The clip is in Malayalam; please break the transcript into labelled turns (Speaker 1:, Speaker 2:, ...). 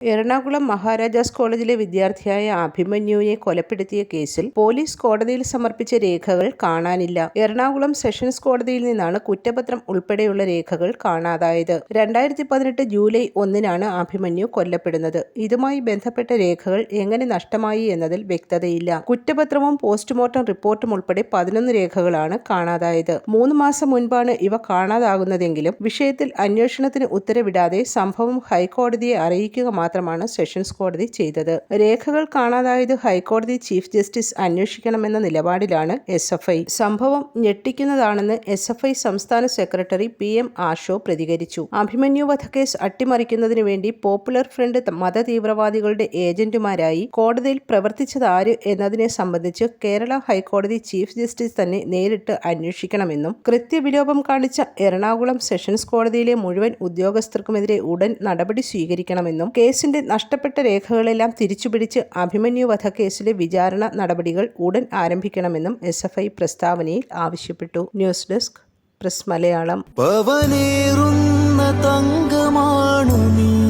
Speaker 1: എറണാകുളം മഹാരാജാസ് കോളേജിലെ വിദ്യാർത്ഥിയായ അഭിമന്യുവിനെ കൊലപ്പെടുത്തിയ കേസിൽ പോലീസ് കോടതിയിൽ സമർപ്പിച്ച രേഖകൾ കാണാനില്ല. എറണാകുളം സെഷൻസ് കോടതിയിൽ നിന്നാണ് കുറ്റപത്രം ഉൾപ്പെടെയുള്ള രേഖകൾ കാണാതായത്. രണ്ടായിരത്തി പതിനെട്ട് ജൂലൈ ഒന്നിനാണ് അഭിമന്യു കൊല്ലപ്പെടുന്നത്. ഇതുമായി ബന്ധപ്പെട്ട രേഖകൾ എങ്ങനെ നഷ്ടമായി എന്നതിൽ വ്യക്തതയില്ല. കുറ്റപത്രവും പോസ്റ്റ്മോർട്ടം റിപ്പോർട്ടും ഉൾപ്പെടെ പതിനൊന്ന് രേഖകളാണ് കാണാതായത്. മൂന്ന് മാസം മുൻപാണ് ഇവ കാണാതാകുന്നതെങ്കിലും വിഷയത്തിൽ അന്വേഷണത്തിന് ഉത്തരവിടാതെ സംഭവം ഹൈക്കോടതിയെ അറിയിക്കുക മാത്രമാണ് സെഷൻസ് കോടതി ചെയ്തത്. രേഖകൾ കാണാതായത് ഹൈക്കോടതി ചീഫ് ജസ്റ്റിസ് അന്വേഷിക്കണമെന്ന നിലപാടിലാണ് എസ് എഫ് ഐ. സംഭവം ഞെട്ടിക്കുന്നതാണെന്ന് എസ് എഫ് ഐ സംസ്ഥാന സെക്രട്ടറി പി എം ആഷോ പ്രതികരിച്ചു. അഭിമന്യു വധക്കേസ് അട്ടിമറിക്കുന്നതിനു വേണ്ടി പോപ്പുലർ ഫ്രണ്ട് മതതീവ്രവാദികളുടെ ഏജന്റുമാരായി കോടതിയിൽ പ്രവർത്തിച്ചതാര് എന്നതിനെ സംബന്ധിച്ച് കേരള ഹൈക്കോടതി ചീഫ് ജസ്റ്റിസ് തന്നെ നേരിട്ട് അന്വേഷിക്കണമെന്നും കൃത്യവിലോപം കാണിച്ച എറണാകുളം സെഷൻസ് കോടതിയിലെ മുഴുവൻ ഉദ്യോഗസ്ഥർക്കുമെതിരെ ഉടൻ നടപടി സ്വീകരിക്കണമെന്നും കേസിന്റെ നഷ്ടപ്പെട്ട രേഖകളെല്ലാം തിരിച്ചുപിടിച്ച് അഭിമന്യു വധക്കേസിലെ വിചാരണ നടപടികൾ ഉടൻ ആരംഭിക്കണമെന്നും എസ് എഫ് ഐ പ്രസ്താവനയിൽ ആവശ്യപ്പെട്ടു. News desk press Malayalam.
Speaker 2: തങ്കമാണു നീ.